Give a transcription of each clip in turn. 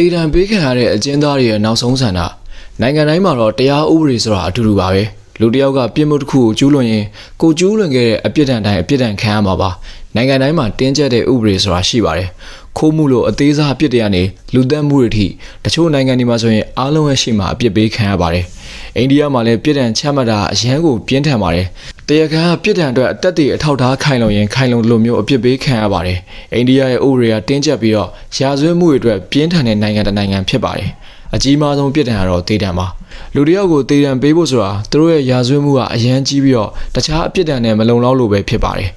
တေတံပေးခံရတဲ့အကျဉ်းသားတွေရဲ့နောက်ဆုံးဆန္ဒနိုင်ငံတိုင်းမှာတော့တရားဥပဒေဆိုတာအတူတူပါပဲ လူတစ်ယောက်ကပြစ်မှုတစ်ခုကိုကျူးလွန်ရင်ကိုကျူးလွန်ခဲ့တဲ့အပြစ်ဒဏ်တိုင်းအပြစ်ဒဏ်ခံရမှာပါနိုင်ငံတိုင်းမှာတင်းကျပ်တဲ့ဥပဒေဆိုတာရှိပါတယ်ခိုးမှုလို့အသေးစားအပြစ်တွေကနေလူသက်မှုတွေအထိတချို့နိုင်ငံတွေမှာဆိုရင်အားလုံးရဲ့ရှိမှာအပြစ်ပေးခံရပါတယ်အိန္ဒိယမှာလည်းပြစ်ဒဏ်ချမှတ်တာအရန်ကိုပြင်းထန်ပါတယ်တရားခံကပြစ်ဒဏ်အတွက်အသက်တွေအထောက်ထားခိုင်လုံရင်ခိုင်လုံလိုမျိုးအပြစ်ပေးခံရပါတယ်အိန္ဒိယရဲ့ဥပဒေကတင်းကျပ်ပြီးတော့ရာဇဝတ်မှုတွေအတွက်ပြင်းထန်တဲ့နိုင်ငံတစ်နိုင်ငံဖြစ်ပါတယ်အကြီးမားဆုံးပြစ်ဒဏ်ကတော့တေးဒဏ်ပါ လူတစ်ယောက်ကိုတေးဒဏ်ပေးဖို့ဆိုတာသူတို့ရဲ့ရာဇဝတ်မှုကအရန်ကြီးပြီးတော့တခြားအပြစ်ဒဏ်နဲ့မလုံလောက်လို့ပဲဖြစ်ပါတယ်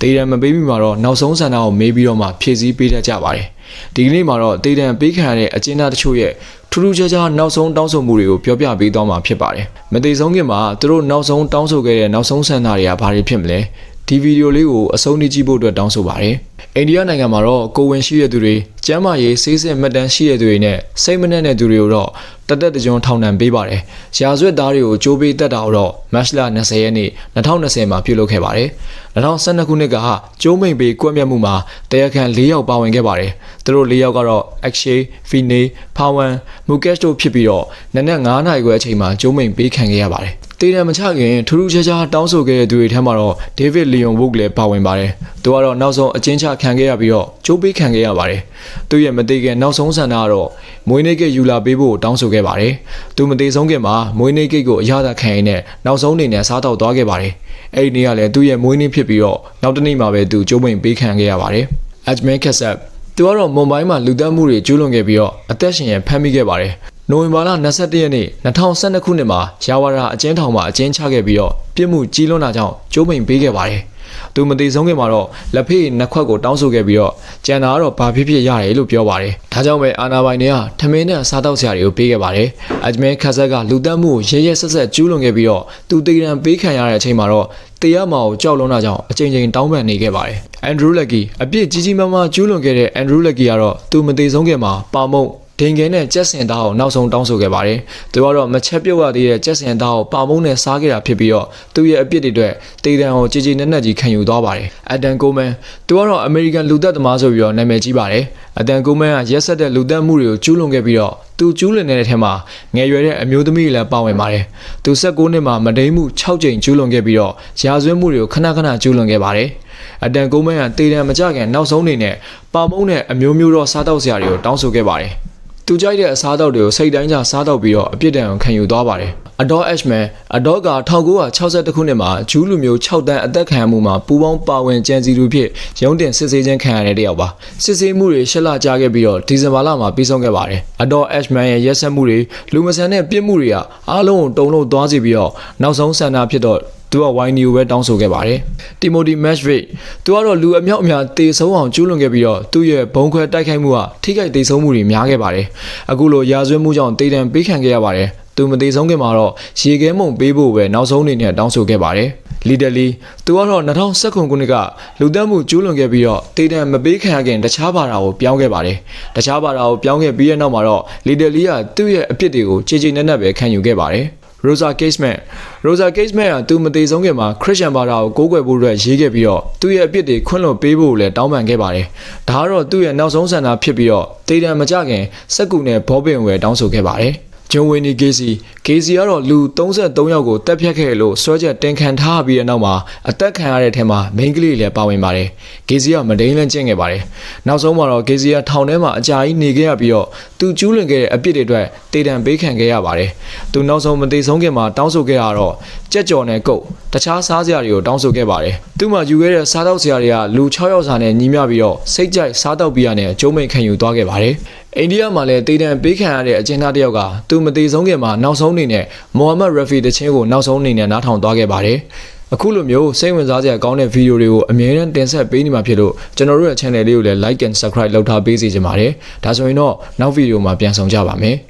တေးဒဏ်မပေးမိမှာတော့နောက်ဆုံးဆန္ဒကိုမေးပြီးတော့မှဖြည့်ဆည်းပေးတတ်ကြပါတယ်ဒီကနေ့မှာတော့တေးဒဏ်ပေးခံရတဲ့အကျဉ်းသားတချို့ရဲ့ထူးထူးခြားခြားနောက်ဆုံးတောင်းဆိုမှုတွေကိုပြောပြပေးသွားမှာဖြစ်ပါတယ်မသေးဆုံးခင်မှာသူတို့နောက်ဆုံးတောင်းဆိုခဲ့တဲ့နောက်ဆုံးဆန္ဒတွေကဘာတွေဖြစ်မလဲဒီဗီဒီယိုလေးကိုအဆုံးထိကြည့်ဖို့အတွက်တောင်းဆိုပါတယ်။ အိန္ဒိယနိုင်ငံမှာတော့ကိုဝင်ရှိတဲ့သူတွေ၊ကျမ်းမာရေးဆေးစစ်မှတ်တမ်းရှိတဲ့သူတွေနဲ့စိတ်မနှက်တဲ့သူတွေကိုတော့တသက်တကြွထောင်ဒဏ်ပေးပါတယ်။ရာဇဝတ်သားတွေကိုကြိုးပေးတက်တာတော့မတ်လ20ရက်နေ့2020မှာပြုလုပ်ခဲ့ပါတယ်။2012ခုနှစ်ကကျိုးမိန်ပေးကွက်မြတ်မှုမှာတရားခံ၄ယောက်ပါဝင်ခဲ့ပါတယ်။သူတို့၄ယောက်ကတော့ Akshay, Vinay, Pawan, Mukesh တို့ဖြစ်ပြီးတော့နနက်9နာရီခွဲအချိန်မှာကျိုးမိန်ပေးခံခဲ့ရပါတယ်။ တေးတယ်မချခင်ထူးထူးခြားခြားတောင်းဆိုခဲ့တဲ့သူတွေထဲမှာတော့ David Leon Wood လည်းပါဝင်ပါတယ်။သူကတော့နောက်ဆုံးအကျဉ်းချခံခဲ့ရပြီးတော့ကြိုးပေးခံခဲ့ရပါတယ်။သူရဲ့မသေးခင်နောက်ဆုံးဆန္ဒကတော့မွေးနေ့ကိတ်ယူလာပေးဖို့တောင်းဆိုခဲ့ပါတယ်။သူမသေးဆုံးခင်မှာမွေးနေ့ကိတ်ကိုအရသာခံရင်းနဲ့နောက်ဆုံးအနေနဲ့စားတော့သွားခဲ့ပါတယ်။အဲ့ဒီနေ့ကလည်းသူ့ရဲ့မွေးနေ့ဖြစ်ပြီးတော့နောက်တစ်နေ့မှာပဲသူကြိုးမိန်ပေးခံခဲ့ရပါတယ်။ Ajmer Kasab သူကတော့မွန်ဘိုင်းမှာလူသတ်မှုတွေကျူးလွန်ခဲ့ပြီးတော့အသက်ရှင်ရန်ဖမ်းမိခဲ့ပါတယ်။ နိုဝင်ဘာလ22ရက်နေ့2012ခုနှစ်မှာရာဝါရာအကျဉ်းထောင်မှာအကျဉ်းချခဲ့ပြီးတော့ပြစ်မှုကြီးလွန်းတာကြောင့်ကျိုးမိန်ပေးခဲ့ပါတယ်။သူမသေးဆုံးခင်မှာတော့လက်ဖေးနှစ်ခွက်ကိုတောင်းဆိုခဲ့ပြီးတော့ကျန်တာကတော့ဘာဖြစ်ဖြစ်ရတယ်လို့ပြောပါတယ်။ဒါကြောင့်ပဲအာနာပိုင်တွေကထမင်းနဲ့စားတောက်စရာတွေကိုပေးခဲ့ပါတယ်။အဂျမဲခါဆက်ကလူသတ်မှုကိုရဲရဲဆက်ဆက်ကျူးလွန်ခဲ့ပြီးတော့သူတေးရန်ပေးခံရတဲ့အချိန်မှာတော့တရားမှာကိုကြောက်လွန်းတာကြောင့်အချိန်ချင်းတောင်းပန်နေခဲ့ပါတယ်။အန်ဒရူးလက်ဂီအပြစ်ကြီးကြီးမားမားကျူးလွန်ခဲ့တဲ့အန်ဒရူးလက်ဂီကတော့သူမသေးဆုံးခင်မှာပါမုံ ဒင်ကဲနဲ့ကြက်စင်သားကိုနောက်ဆုံးတောင်းဆိုခဲ့ပါတယ်။သူကတော့မချက်ပြုတ်ရသေးတဲ့ကြက်စင်သားကိုပါမုံနဲ့စားခဲ့တာဖြစ်ပြီးတော့သူ့ရဲ့အပြစ်တွေအတွက်တေတံကိုကြည်ကြည်နက်နက်ကြီးခံယူသွားပါတယ်။အဒန်ကိုမန်သူကတော့အမေရိကန်လူသက်သမားဆိုပြီးတော့နာမည်ကြီးပါတယ်။အဒန်ကိုမန်ကရက်ဆက်တဲ့လူသက်မှုတွေကိုကျူးလွန်ခဲ့ပြီးတော့သူကျူးလွန်နေတဲ့ထဲမှာငယ်ရွယ်တဲ့အမျိုးသမီးတွေလည်းပါဝင်ပါတယ်။သူ16နှစ်မှာမဒိန်မှု6ကြိမ်ကျူးလွန်ခဲ့ပြီးတော့ရာဇဝတ်မှုတွေကိုခဏခဏကျူးလွန်ခဲ့ပါတယ်။အတန်ကိုမန်ကတေတံမကြခင်နောက်ဆုံးအနေနဲ့ပါမုံနဲ့အမျိုးမျိုးသောစားတောက်စရာတွေကိုတောင်းဆိုခဲ့ပါတယ်။ သူကြိုက်တဲ့အစားအသောက်တွေကိုစိတ်တိုင်းကြစားတော့ပြီးတော့အပြစ်ဒဏ်ကိုခံယူသွားပါတယ်။အဒေါ်အက်ရှ်မန်အဒေါ်က1962ခုနှစ်မှာဂျူးလူမျိုး6တန်းအသက်ခံရမှုမှာပူပေါင်းပါဝင်ကြံစီသူဖြစ်ရုံးတင်စစ်ဆေးခြင်းခံရတဲ့တယောက်ပါ။စစ်ဆေးမှုတွေရှစ်လကြာခဲ့ပြီးတော့ဒီဇင်ဘာလမှာပြီးဆုံးခဲ့ပါတယ်။အဒေါ်အက်ရှ်မန်ရဲ့ရက်စက်မှုတွေလူမဆန်တဲ့ပြစ်မှုတွေကအားလုံးကိုတုံ့လုံသွားစေပြီးတော့နောက်ဆုံးဆန္ဒဖြစ်တော့ သူကဝိုင်းနီကိုပဲတောင်းဆိုခဲ့ပါတယ်။တီမိုတီမက်ရှ်ဗစ်သူကတော့လူအမြောက်အများတေဆုံးအောင်ကျူးလွန်ခဲ့ပြီးတော့သူ့ရဲ့ဘုံခွဲတိုက်ခိုက်မှုကထိခိုက်တေဆုံးမှုတွေများခဲ့ပါတယ်။အခုလိုရာဇဝတ်မှုကြောင့်တေတံပေးခံခဲ့ရပါတယ်။သူမသေးဆုံးခင်မှာတော့ရေခဲမုံပေးဖို့ပဲနောက်ဆုံးအနေနဲ့တောင်းဆိုခဲ့ပါတယ်။လီဒလီသူကတော့2019ခုနှစ်ကလူသက်မှုကျူးလွန်ခဲ့ပြီးတော့တေတံမပေးခံရခင်တခြားဘာသာကိုပြောင်းခဲ့ပါတယ်။တခြားဘာသာကိုပြောင်းခဲ့ပြီးတဲ့နောက်မှာတော့လီဒလီကသူ့ရဲ့အပြစ်တွေကိုခြေခြေနက်နက်ပဲခံယူခဲ့ပါတယ်။ Rosa Caseman Rosa Caseman ကသူမသေးဆုံးခင်မှာခရစ်ယာန်ဘာသာကိုကိုးကွယ်ဖို့အတွက်ရေးခဲ့ပြီးတော့သူ့ရဲ့အပြစ်တွေခွင့်လွှတ်ပေးဖို့လည်းတောင်းပန်ခဲ့ပါတယ်။ဒါကတော့သူ့ရဲ့နောက်ဆုံးဆန္ဒဖြစ်ပြီးတော့တေတံမကြခင်စက်ကူနဲ့ဘောပင်ဝယ်တောင်းဆိုခဲ့ပါတယ်။ ဂျွန်ဝင်းနီဂေစီဂေစီကတော့လူ33ယောက်ကိုတက်ဖြတ်ခဲ့လို့ဆွဲချက်တင်ခံထားပြီးတဲ့နောက်မှာအသက်ခံရတဲ့ထဲမှာမိန်းကလေးလည်းပါဝင်ပါတယ်ဂေစီကမဒိန်လန်းကျင့်ခဲ့ပါတယ်နောက်ဆုံးမှာတော့ဂေစီကထောင်ထဲမှာအကြာကြီးနေခဲ့ရပြီးတော့သူကျူးလွန်ခဲ့တဲ့အပြစ်တွေအတွက်တေတံပေးခံခဲ့ရပါတယ်သူနောက်ဆုံးမသေးဆုံးခင်မှာတောင်းဆိုခဲ့ရတော့ကြက်ကြော်နဲ့ကုတ်တခြားစားစရာတွေကိုတောင်းဆိုခဲ့ပါတယ်သူ့မှာယူခဲ့တဲ့စားတောက်စရာတွေကလူ6ယောက်စာနဲ့ညီမျှပြီးတော့စိတ်ကြိုက်စားတောက်ပြီးရတဲ့ကျုံးမိန်ခံယူသွားခဲ့ပါတယ်အိန္ဒိယမှာလည်းတေတံပေးခံရတဲ့အကျဉ်းသားတစ်ယောက်ကသူမသေးဆုံးခင်မှာနောက်ဆုံးအနေနဲ့မိုဟာမက်ရဖီတချင်းကိုနောက်ဆုံးအနေနဲ့နားထောင်သွားခဲ့ပါတယ်။အခုလိုမျိုးစိတ်ဝင်စားစရာကောင်းတဲ့ဗီဒီယိုတွေကိုအမြဲတမ်းတင်ဆက်ပေးနေမှာဖြစ်လို့ကျွန်တော်တို့ရဲ့ channel လေးကိုလည်း like and subscribe လုပ်ထားပေးစီချင်ပါတယ်။ဒါဆိုရင်တော့နောက်ဗီဒီယိုမှာပြန်ဆောင်ကြပါမယ်။